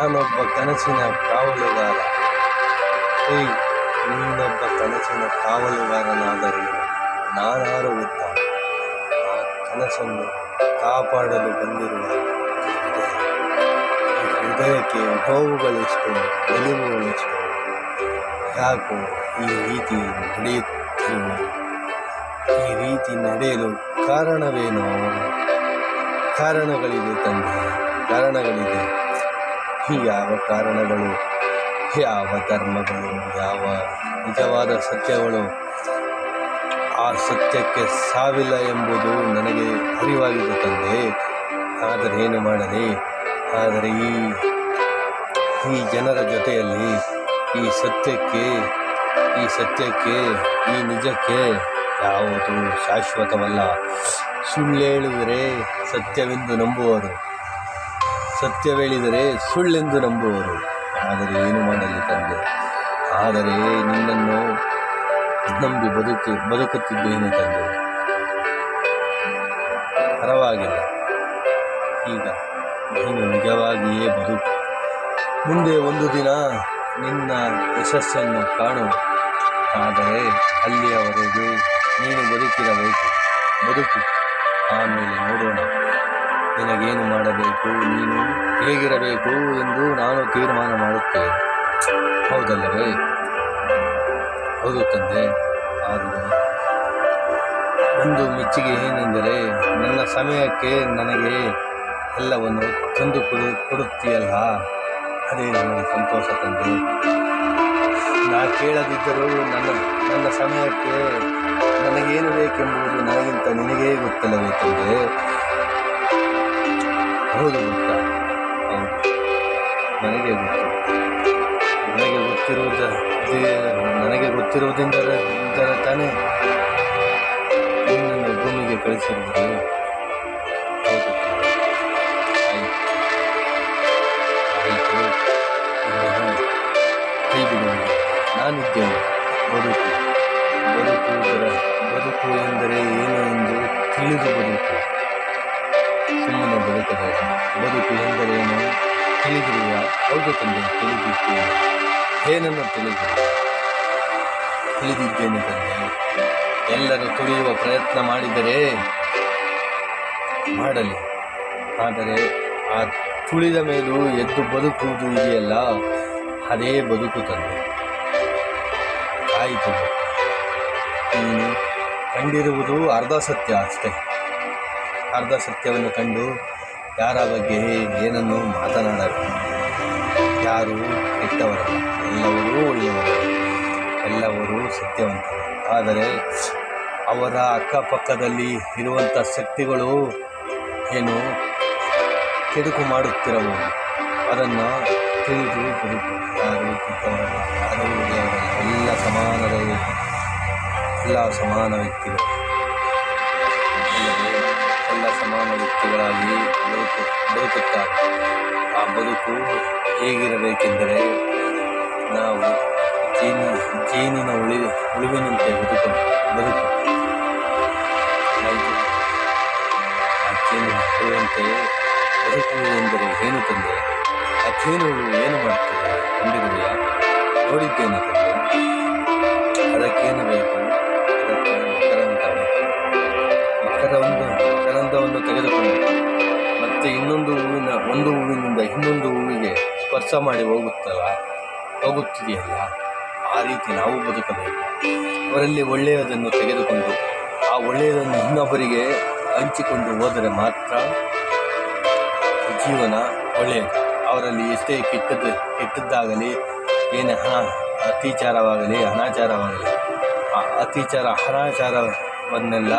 ನಾನೊಬ್ಬ ಕನಸಿನ ಕಾವಲುಗಾರ. ಏಯ್, ನೀನೊಬ್ಬ ಕನಸಿನ ಕಾವಲುಗಾರನಾದರೆ ನಾನಾರು ಉತ್ತ, ಆ ಕನಸನ್ನು ಕಾಪಾಡಲು ಬಂದಿರುವ ಹೃದಯಕ್ಕೆ ನೋವುಗಳೆಷ್ಟು ಗೆಲುವುಗಳೆಷ್ಟು ಯಾಕೋ ಈ ರೀತಿ ನಡೆಯುತ್ತಿರುವೆ. ಈ ರೀತಿ ನಡೆಯಲು ಕಾರಣವೇನು? ಕಾರಣಗಳಿದೆ ತಂದೆ, ಕಾರಣಗಳಿದೆ. ಯಾವ ಕಾರಣಗಳು ಯಾವ ಧರ್ಮಗಳು, ಯಾವ ನಿಜವಾದ ಸತ್ಯಗಳು, ಆ ಸತ್ಯಕ್ಕೆ ಸಾವಿಲ್ಲ ಎಂಬುದು ನನಗೆ ಅರಿವಾಗಿದೆ ತಂದೆ. ಆದರೆ ಏನು ಮಾಡಲಿ? ಆದರೆ ಈ ಈ ಜನರ ಜೊತೆಯಲ್ಲಿ ಈ ಸತ್ಯಕ್ಕೆ ಈ ಸತ್ಯಕ್ಕೆ, ಈ ನಿಜಕ್ಕೆ ಯಾವುದು ಶಾಶ್ವತವಲ್ಲ. ಸುಳ್ಳೇಳುವರೇ ಸತ್ಯವೆಂದು ನಂಬುವರು. ಸತ್ಯವೇಳಿದರೆ ಸುಳ್ಳೆಂದು ನಂಬುವರು. ಆದರೆ ಏನು ಮಾಡಲಿ ತಂದೆ? ಆದರೆ ನಿನ್ನನ್ನು ನಂಬಿ ಬದುಕಿ, ಬದುಕುತ್ತಿದ್ದೇನೆ ತಂದೆ. ಪರವಾಗಿಲ್ಲ. ಈಗ ನೀನು ನಿಜವಾಗಿಯೇ ಬದುಕು. ಮುಂದೆ ಒಂದು ದಿನ ನಿನ್ನ ಯಶಸ್ಸನ್ನು ಕಾಣು. ಆದರೆ ಅಲ್ಲಿಯವರೆಗೂ ನೀನು ಬದುಕಿರಬೇಕು. ಬದುಕು. ಆಮೇಲೆ ಮಾಡಬೇಕು ನೀನು ಹೇಗಿರಬೇಕು ಎಂದು ನಾನು ತೀರ್ಮಾನ ಮಾಡುತ್ತೇನೆ. ಹೌದಲ್ಲವೇ? ಹೌದು ತಂದೆ. ಆದರೆ ಒಂದು ಮೆಚ್ಚುಗೆ ಏನೆಂದರೆ, ನನ್ನ ಸಮಯಕ್ಕೆ ನನಗೆ ಎಲ್ಲವನ್ನು ತಂದು ಕೊಡು, ಕೊಡುತ್ತೀಯಲ್ಲ? ಅದೇ ನನಗೆ ಸಂತೋಷ ತಂದೆ. ನಾ ಕೇಳದಿದ್ದರೂ ನನ್ನ ನನ್ನ ಸಮಯಕ್ಕೆ ನನಗೇನು ಬೇಕೆಂಬುದು ನನಗಿಂತ ನಿನಗೇ ಗೊತ್ತಲ್ಲವೇ ತಂದೆ? ಹೌದು ಗೊತ್ತಾ ನನಗೆ ಗೊತ್ತು. ನನಗೆ ಗೊತ್ತಿರುವುದ ನನಗೆ ಗೊತ್ತಿರುವುದೆಂದರೆ ಇದರ ತಾನೇ ನಿನ್ನನ್ನು ಭೂಮಿಗೆ ಕಳಿಸಿರುವುದು. ಹೌದು. ಆಯಿತು. ಆಯಿತು. ಕೈ ಬಿಡುವ ನಾನಿದ್ದೇನೆ. ಬದುಕು. ಬದುಕುವುದರ, ಬದುಕು ಎಂದರೆ ಏನು ಎಂದು ತಿಳಿದು ಬದುಕು. ಬದುಕು ಎಂದರೇನು ತಿಳಿದಿರುವ ಹೌದು ತಂದೆ, ತಿಳಿದಿದ್ದೇನೆ. ಏನನ್ನು ತಿಳಿದು. ತಿಳಿದಿದ್ದೇನೆ ತಂದೆ. ಎಲ್ಲರೂ ತುಳಿಯುವ ಪ್ರಯತ್ನ ಮಾಡಿದರೆ ಮಾಡಲಿ. ಆದರೆ ಆ ತುಳಿದ ಮೇಲೂ ಎದ್ದು ಬದುಕುವುದು ಇದೆಯಲ್ಲ? ಅದೇ ಬದುಕು ತಂದೆ. ಆಯಿತು ನೀನು ಕಂಡಿರುವುದು ಅರ್ಧ ಸತ್ಯ ಅಷ್ಟೇ. ಅರ್ಧ ಸತ್ಯವನ್ನು ಕಂಡು ಯಾರ ಬಗ್ಗೆ ಏನನ್ನು ಮಾತನಾಡಬೇಕು? ಯಾರು ಕೆಟ್ಟವರಲ್ಲ ಎಲ್ಲವರೂ ಒಳ್ಳೆಯವರು. ಎಲ್ಲವರೂ ಸತ್ಯವಂತರು. ಆದರೆ ಅವರ ಅಕ್ಕಪಕ್ಕದಲ್ಲಿ ಇರುವಂಥ ಶಕ್ತಿಗಳು ಏನು ಕೆಡುಕು ಮಾಡುತ್ತಿರಬಹುದು. ಅದನ್ನು ತಿಳಿದು ಬದುಕು ಯಾರು ಕೆಟ್ಟವರಲ್ಲ ಎಲ್ಲ ಸಮಾನರೇ. ಎಲ್ಲ ಸಮಾನ ವ್ಯಕ್ತಿಗಳು. ಸಮಾನ ವ್ಯಕ್ತಿಗಳಾಗಿ ಬದುಕು ಬದುಕುತ್ತಾರೆ ಆ ಬದುಕು ಹೇಗಿರಬೇಕೆಂದರೆ ನಾವು ಜೇನು ಜೇನಿನ ಉಳಿ ಉಳಿವಿನಂತೆ ಬದುಕು. ಬದುಕು ಆ ಜೇನಿನ ಉಳಿವಂತೆ ಬದುಕುವುದೆಂದರೆ ಏನು ತಂದೆ? ಆ ಜೇನುಗಳು ಏನು ಮಾಡುತ್ತದೆ ಕಂಡಿರುವೆಯಾ ನೋಡಿದ್ದೇನೆ ಅದಕ್ಕೇನು ಬೇಕು? ಅದಕ್ಕೆ ಮಕರಂತ ಬೇಕು. ಮಕರವನ್ನು ಮಕರಂದವನ್ನು ತೆಗೆದುಕೊಂಡು ಮತ್ತೆ ಇನ್ನೊಂದು ಹೂವಿನ, ಒಂದು ಹೂವಿನಿಂದ ಇನ್ನೊಂದು ಹೂವಿಗೆ ಸ್ಪರ್ಶ ಮಾಡಿ ಹೋಗುತ್ತಲ್ಲ, ಹೋಗುತ್ತಿದೆಯಲ್ಲ, ಆ ರೀತಿ ನಾವು ಬದುಕಬೇಕು. ಅವರಲ್ಲಿ ಒಳ್ಳೆಯದನ್ನು ತೆಗೆದುಕೊಂಡು, ಆ ಒಳ್ಳೆಯದನ್ನು ಇನ್ನೊಬ್ಬರಿಗೆ ಹಂಚಿಕೊಂಡು ಹೋದರೆ ಮಾತ್ರ ಜೀವನ ಒಳ್ಳೆಯದು. ಅವರಲ್ಲಿ ಎಷ್ಟೇ ಕೆಟ್ಟದ್ದು, ಕೆಟ್ಟದ್ದಾಗಲಿ, ಏನೇ ಹಣ, ಅತಿಚಾರವಾಗಲಿ, ಅನಾಚಾರವಾಗಲಿ, ಆ ಅತಿಚಾರ, ಅನಾಚಾರವನ್ನೆಲ್ಲ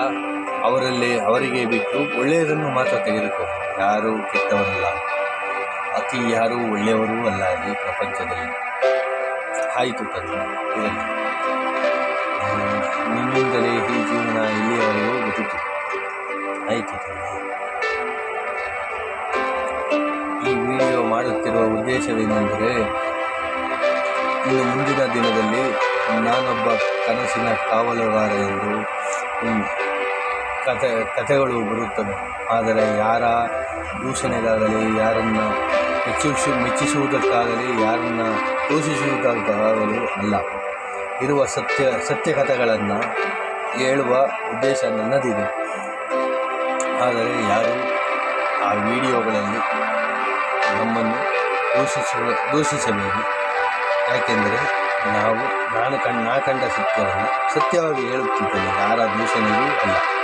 ಅವರಲ್ಲಿ ಅವರಿಗೆ ಬಿಟ್ಟು ಒಳ್ಳೆಯದನ್ನು ಮಾತ್ರ ತೆಗೆದುಕೋ. ಯಾರೂ ಕೆಟ್ಟವರಲ್ಲ ಅತಿ ಯಾರೂ ಒಳ್ಳೆಯವರೂ ಅಲ್ಲ ಈ ಪ್ರಪಂಚದಲ್ಲಿ. ಆಯಿತು ತಂದೆ ನಿಮ್ಮಿಂದಲೇ ಈ ಜೀವನ ಇಲ್ಲಿಯವರೆಗೂ ಬದುಕು ಆಯಿತು ಈ ವಿಡಿಯೋ ಮಾಡುತ್ತಿರುವ ಉದ್ದೇಶವೇನೆಂದರೆ, ಇನ್ನು ಮುಂದಿನ ದಿನದಲ್ಲಿ ನಾನೊಬ್ಬ ಕನಸಿನ ಕಾವಲುಗಾರ ಎಂದು ಕತೆ ಕಥೆಗಳು ಬರುತ್ತವೆ. ಆದರೆ ಯಾರ ದೂಷಣೆಗಾಗಲಿ, ಯಾರನ್ನು ಮೆಚ್ಚಿಸು, ಮೆಚ್ಚಿಸುವುದಕ್ಕಾಗಲಿ, ಯಾರನ್ನ ದೂಷಿಸುವುದಕ್ಕಾಗಲಿ ಅಲ್ಲ. ಇರುವ ಸತ್ಯ ಸತ್ಯ ಕಥೆಗಳನ್ನು ಹೇಳುವ ಉದ್ದೇಶ ನನ್ನದಿದೆ. ಆದರೆ ಯಾರು ಆ ವಿಡಿಯೋಗಳಲ್ಲಿ ನಮ್ಮನ್ನು ದೂಷಿಸುವ ದೂಷಿಸಬೇಕು ಯಾಕೆಂದರೆ ನಾವು, ನಾನು ಕಂಡ, ನಾ ಕಂಡ ಸತ್ಯವನ್ನು ಸತ್ಯವಾಗಿ ಹೇಳುತ್ತಿದ್ದೇನೆ. ಯಾರ ದೂಷಣೆಗೂ ಅಲ್ಲ.